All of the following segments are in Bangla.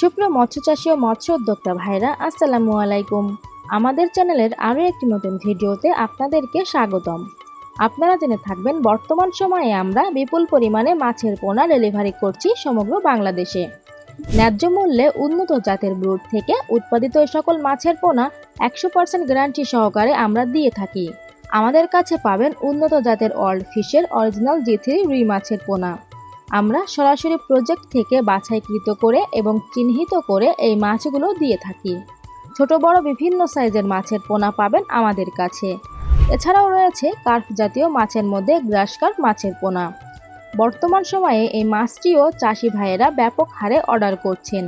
সুপ্রিয় মৎস্য চাষী ও মৎস্য উদ্যোক্তা ভাইরা আসসালামু আলাইকুম। আমাদের চ্যানেলের আরও একটি নতুন ভিডিওতে আপনাদেরকে স্বাগতম। আপনারা জেনে থাকবেন, বর্তমান সময়ে আমরা বিপুল পরিমাণে মাছের পোনা ডেলিভারি করছি সমগ্র বাংলাদেশে। ন্যায্য মূল্যে উন্নত জাতের ব্রুড থেকে উৎপাদিত সকল মাছের পোনা একশো পার্সেন্ট গ্যারান্টি সহকারে আমরা দিয়ে থাকি। আমাদের কাছে পাবেন উন্নত জাতের অল্ড ফিশের অরিজিনাল জি থ্রি রুই মাছের পোনা। আমরা সরাসরি প্রজেক্ট থেকে বাছাইকৃত করে এবং চিহ্নিত করে এই মাছগুলো দিয়ে থাকি। ছোট বড় বিভিন্ন সাইজের মাছের পোনা পাবেন আমাদের কাছে। এছাড়াও রয়েছে কার্ফ জাতীয় মাছের মধ্যে গ্রাস কার্প মাছের পোনা। বর্তমান সময়ে এই মাছটিও চাষি ভাইয়েরা ব্যাপক হারে অর্ডার করছেন।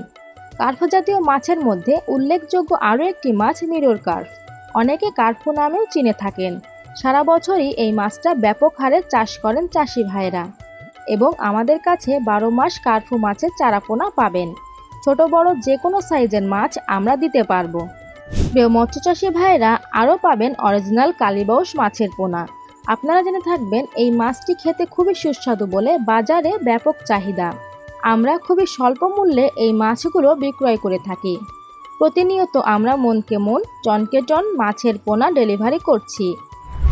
কার্ফ জাতীয় মাছের মধ্যে উল্লেখযোগ্য আরও একটি মাছ মিরর কার্ফ। অনেকে কার্পু নামেও চিনে থাকেন। সারা বছরই এই মাছটা ব্যাপক হারে চাষ করেন চাষি ভাইয়েরা। এবং আমাদের কাছে বারো মাস কার্ফু মাছের চারাপোনা পাবেন। ছোট, বড় যে কোনো সাইজের মাছ আমরা দিতে পারব। প্রিয় মৎস্যচাষী ভাইরা আরও পাবেন অরিজিনাল কালীবাউস মাছের পোনা। আপনারা জেনে থাকবেন, এই মাছটি খেতে খুবই সুস্বাদু বলে বাজারে ব্যাপক চাহিদা। আমরা খুবই স্বল্প মূল্যে এই মাছগুলো বিক্রয় করে থাকি। প্রতিনিয়ত আমরা মনকে মন টনকে টন মাছের পোনা ডেলিভারি করছি।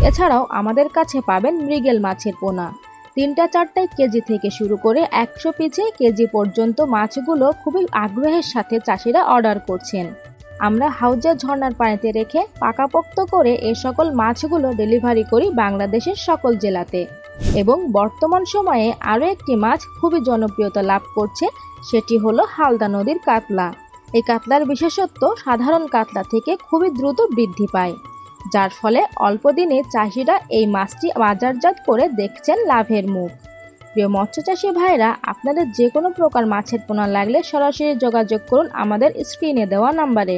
এছাড়াও আমাদের কাছে পাবেন মৃগেল মাছের পোনা। তিনটা চারটায় কেজি থেকে শুরু করে একশো পিছে কেজি পর্যন্ত মাছগুলো খুবই আগ্রহের সাথে চাষিরা অর্ডার করছেন। আমরা হাউজা ঝর্নার পানিতে রেখে পাকাপোক্ত করে এ সকল মাছগুলো ডেলিভারি করি বাংলাদেশের সকল জেলাতে এবং বর্তমান সময়ে আরও একটি মাছ খুবই জনপ্রিয়তা লাভ করছে, সেটি হলো হালদা নদীর কাতলা। এই কাতলার বিশেষত্ব, সাধারণ কাতলা থেকে খুবই দ্রুত বৃদ্ধি পায়। যার ফলে অল্প দিনে চাষিরা এই মাছটি বাজারজাত করে দেখছেন লাভের মুখ। প্রিয় মৎস্যচাষী ভাইরা আপনাদের যে কোনো প্রকার মাছের পোনা লাগলে সরাসরি যোগাযোগ করুন আমাদের স্ক্রিনে দেওয়া নাম্বারে।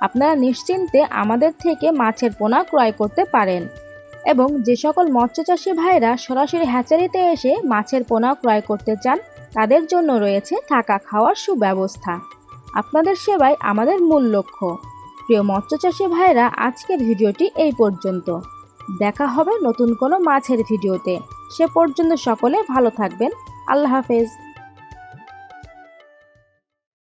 আপনারা নিশ্চিন্তে আমাদের থেকে মাছের পোনা ক্রয় করতে পারেন এবং যে সকল মৎস্যচাষী ভাইরা সরাসরি হ্যাচারিতে এসে মাছের পোনা ক্রয় করতে চান, তাদের জন্য রয়েছে থাকা খাওয়ার সুব্যবস্থা। আপনাদের সেবাই আমাদের মূল লক্ষ্য। প্রিয় মৎস্য চাষী ভাইরা আজকের ভিডিওটি এই পর্যন্ত। দেখা হবে নতুন কোনো মাছের ভিডিওতে। সে পর্যন্ত সকলে ভালো থাকবেন। আল্লাহ হাফেজ।